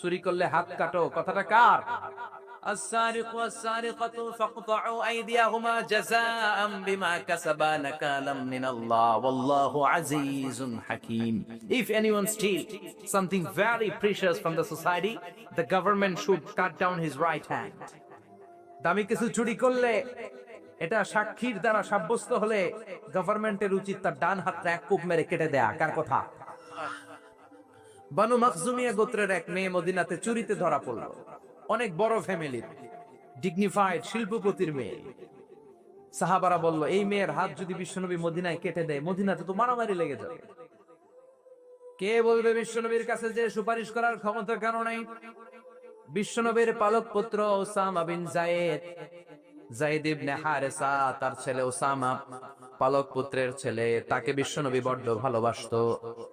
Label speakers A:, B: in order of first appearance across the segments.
A: চুরি করলে হাত কাটো কথাটা কার السارق والسارقة فاقطعوا أيديهما جزاء بما كسبا نكالا من الله والله عزيز حكيم If anyone steals something very precious from the society, the government should cut down his right hand. দামি কিছু চুরি করলে এটা সাক্ষীর দ্বারা সাব্যস্ত হলে গভর্নমেন্টের উচিত তার ডান হাতটা এক কূপ মেরে কেটে দেয়া কার কথা বানু মাকজুমিয়া গোত্রের এক মেয়ে মদিনাতে চুরিতে ধরা পড়ল। অনেক বড় ফ্যামিলির ডিগনিফাইড শিল্পপতির মেয়ে। সাহাবারা বলল, এই মেয়ের হাত যদি বিশ্বনবী মদিনায় কেটে দেয়, মদিনাতে তো মারামারি লেগে যাবে। কে বলবে বিশ্বনবীর কাছে যে সুপারিশ করার ক্ষমতা কেন নাই? বিশ্বনবীর পালক পুত্র Osama bin Zayed. Zayed ibn Haritha, তার ছেলে ওসামা। পালক পুত্রের ছেলে তাকে বিশ্বনবী বড্ড ভালোবাসতো।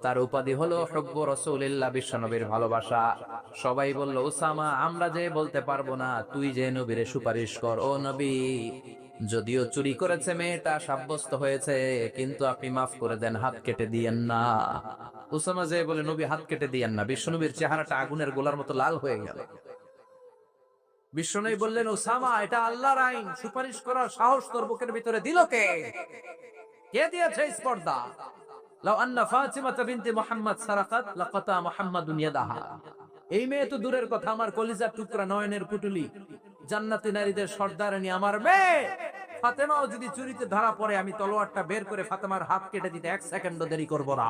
A: তার উপাধি হলো হব্ব রসুলিল্লাহ বিশ্বনবীর ভালোবাসা। সবাই বলল ওসামা আমরা যে বলতে পারব না, তুই যে নবীরে সুপারিশ কর, ও নবী। যদিও চুরি করেছে মেয়েটা, সাব্যস্ত হয়েছে, কিন্তু আপনি মাফ করে দেন, হাত কেটে দিয়েন না। ওসামা যে বলে, নবী, হাত কেটে দিয়েন না। বিশ্বনবীর চেহারাটা আগুনের গোলার মতো লাল হয়ে গেল। বিশ্বনবী বললেন, ওসামা, এটা আল্লাহর আইন। সুপারিশ করার সাহস তোর বুকের ভিতরে দিল কে? কে দিয়েছে স্পর্ধা? লাউ আন্না ফাতিমা বিনতে মুহাম্মদ সারাকাত, লাকাতা মুহাম্মাদুন ইয়াদাহা। এই মেয়ে তো দূরের কথা, আমার কলিজার টুকরা নয়নের পুটুলি। জান্নাতি নারীদের সর্দারানি আমার মেয়ে। ফাতেমাও যদি চুরিতে ধরা পড়ে, আমি তলোয়ারটা বের করে ফাতেমার হাত কেটে দিতে এক সেকেন্ডও দেরি করব না।